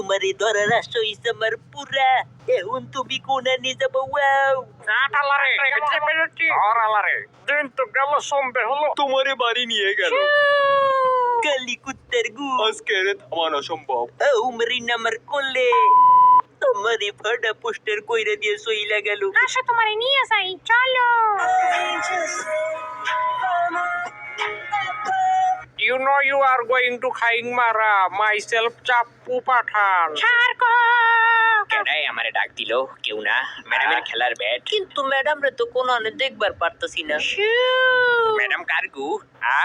তোমারে ধরার আশয় আমার পুরা এখন তুমি কোনা নিয়ে যাব ওয়াও আটালারে কেটে বেরোচ্ছি অরালারে দিন তো গেল সম্বে হলো তোমারে বাড়ি নিয়ে গেল কালি কুত্তার গু আজকে রে থামানো সম্ভব ও মরিন আমার কোলে আমারে ফাটা পোস্টার কইরা দিয়ে সইলা গেল আসো তোমারে নিয়ে যাই চলো you you are going to Khaing Mara. Myself. চাপ্পু পাঠান কেডাই আমারে ডাক দিল কেউ না। ম্যাডামের খেলার ব্যাট কিন্তু ম্যাডাম রে তো কোনো দেখবার পারতাছি না। ম্যাডাম কারগু আ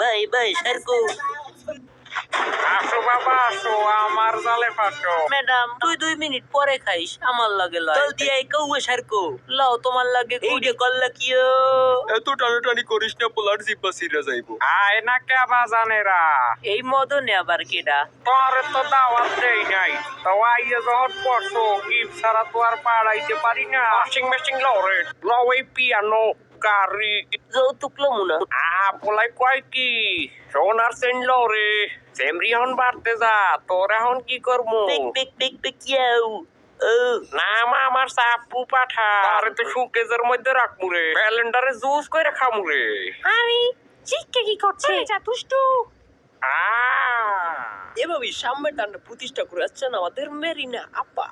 বাই বাই সারকো আসো বাবা আসো আমার জালে ফাটো। ম্যাডাম তুই দুই মিনিট পরে খাইস আমার লাগে লয়। জলদি আই কৌয়ে সারকো লও তোমার লাগে এইটা কল্লা কিও এত টানাটানি করিস না পোলার জিব্বা সিরা যাইবো। আয় না কে বাজানেরা এই মদনে আবার কেডা? তোরে তো দাওয়াত দেই নাই। তো আইয়ে যখন পড়ছো গিফট ছাড়া তো আর পাড়াইতে পারি না। ওয়াশিং মেশিন লও রে। লও এই পিয়ানো। গাড়ি। যৌতুক লমু না আ পোলাই কয় কি? সোনার সেন লও রে। সেমরি হন বাড়তে যা তোর এখন কি করব? বেক বেক বেক বেক ইয়াও ও নাম আমার সাপু পাঠা। আরে তো সুকেজের মধ্যে রাখমু রে। ক্যালেন্ডারে জুস করে খামু রে। আরে চিকে কি করছে? যা দুষ্টু আ। এভাবেই সাম্যের দান্ড প্রতিষ্ঠা করে আসছেন আমাদের মেরিনা আপা।